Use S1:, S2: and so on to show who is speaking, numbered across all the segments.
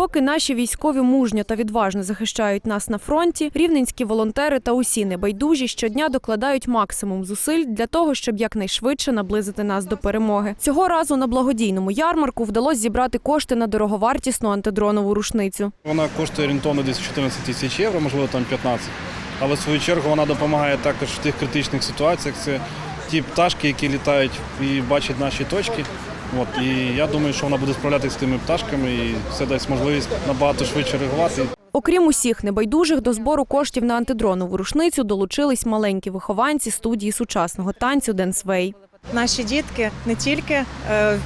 S1: Поки наші військові мужньо та відважно захищають нас на фронті, рівненські волонтери та усі небайдужі щодня докладають максимум зусиль для того, щоб якнайшвидше наблизити нас до перемоги. Цього разу на благодійному ярмарку вдалося зібрати кошти на дороговартісну антидронову рушницю.
S2: Вона коштує орієнтовно десь 14 тисяч євро, можливо там 15. Але в свою чергу вона допомагає також в тих критичних ситуаціях. Це ті пташки, які літають і бачать наші точки. От, і я думаю, що вона буде справлятися з тими пташками і це дасть можливість набагато швидше реагувати.
S1: Окрім усіх небайдужих, до збору коштів на антидронову рушницю долучились маленькі вихованці студії сучасного танцю Денсвей.
S3: Наші дітки не тільки е,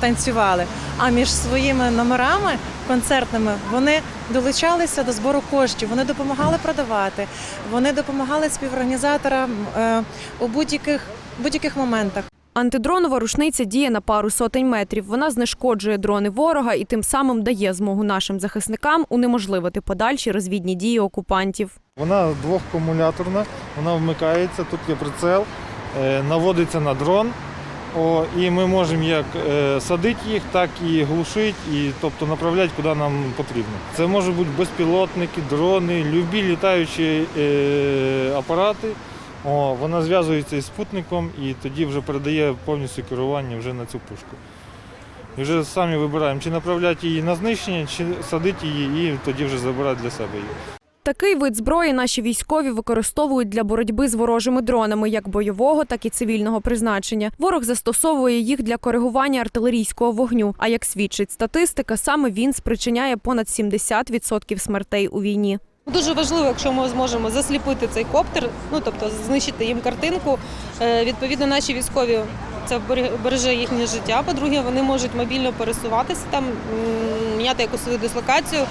S3: танцювали, а між своїми номерами концертними вони долучалися до збору коштів. Вони допомагали продавати, вони допомагали співорганізаторам е, у будь-яких будь-яких моментах.
S1: Антидронова рушниця діє на пару сотень метрів. Вона знешкоджує дрони ворога і тим самим дає змогу нашим захисникам унеможливити подальші розвідні дії окупантів.
S4: Вона двохкумуляторна, вона вмикається, тут є прицел, е, наводиться на дрон. О, і ми можемо як е, садити їх, так і глушити, і, тобто направляти, куди нам потрібно. Це можуть бути безпілотники, дрони, любі літаючі е, апарати. О, вона зв'язується із спутником і тоді вже передає повністю керування вже на цю пушку. І вже самі вибираємо, чи направляти її на знищення, чи садити її і тоді вже забирати для себе її.
S1: Такий вид зброї наші військові використовують для боротьби з ворожими дронами, як бойового, так і цивільного призначення. Ворог застосовує їх для коригування артилерійського вогню. А як свідчить статистика, саме він спричиняє понад 70% смертей у війні.
S5: Дуже важливо, якщо ми зможемо засліпити цей коптер, ну тобто знищити їм картинку. Е, Відповідно, наші військові це береже їхнє життя. По-друге, вони можуть мобільно пересуватися там, міняти якусь свою дислокацію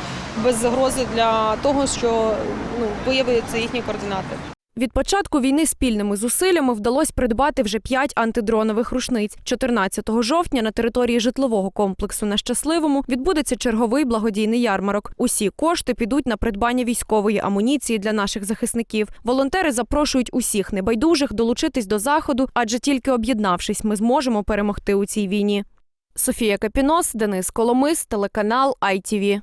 S5: без загрози для того, що ну, виявляються їхні координати.
S1: Від початку війни спільними зусиллями вдалося придбати вже п'ять антидронових рушниць. 14 жовтня на території житлового комплексу на щасливому відбудеться черговий благодійний ярмарок. Усі кошти підуть на придбання військової амуніції для наших захисників. Волонтери запрошують усіх небайдужих долучитись до заходу, адже тільки об'єднавшись, ми зможемо перемогти у цій війні. Софія Капінос, Денис Коломис, телеканал ITV.